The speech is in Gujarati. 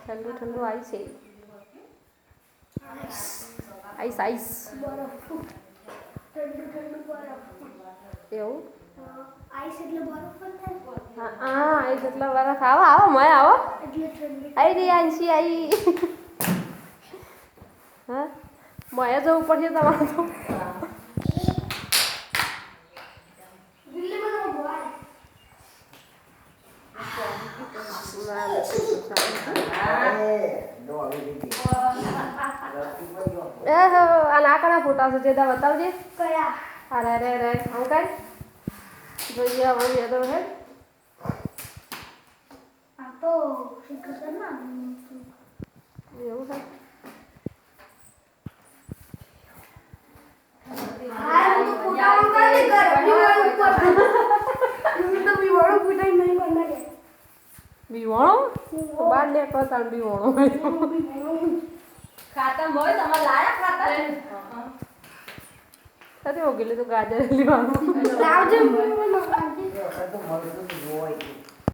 ઠંડુ ઠંડુ આવી છે. આઈસ આઈસ એવું? હા હા જેટલા બરફ આવો આવો, મય આવો. એટલે ઠંડી આઈ રે આંશી આઈ હા? મયા જવું પડશે તમારે તો દિલ્હીમાં તો બોય એ હો, આ નાકના ફોટા છે જેદા બતાવજે. કયા? અરે રે કર જોઈએ હવે હે. આ તો એવું છે? ફોટા ઉપર. નહીં બનાવે બીવાણો? બાર ને પસાણ બીવાણો. ખાતા હોય તમારે લાયા ખાતા? સાથે ઓગેલી તો ગાજર લેવાનું.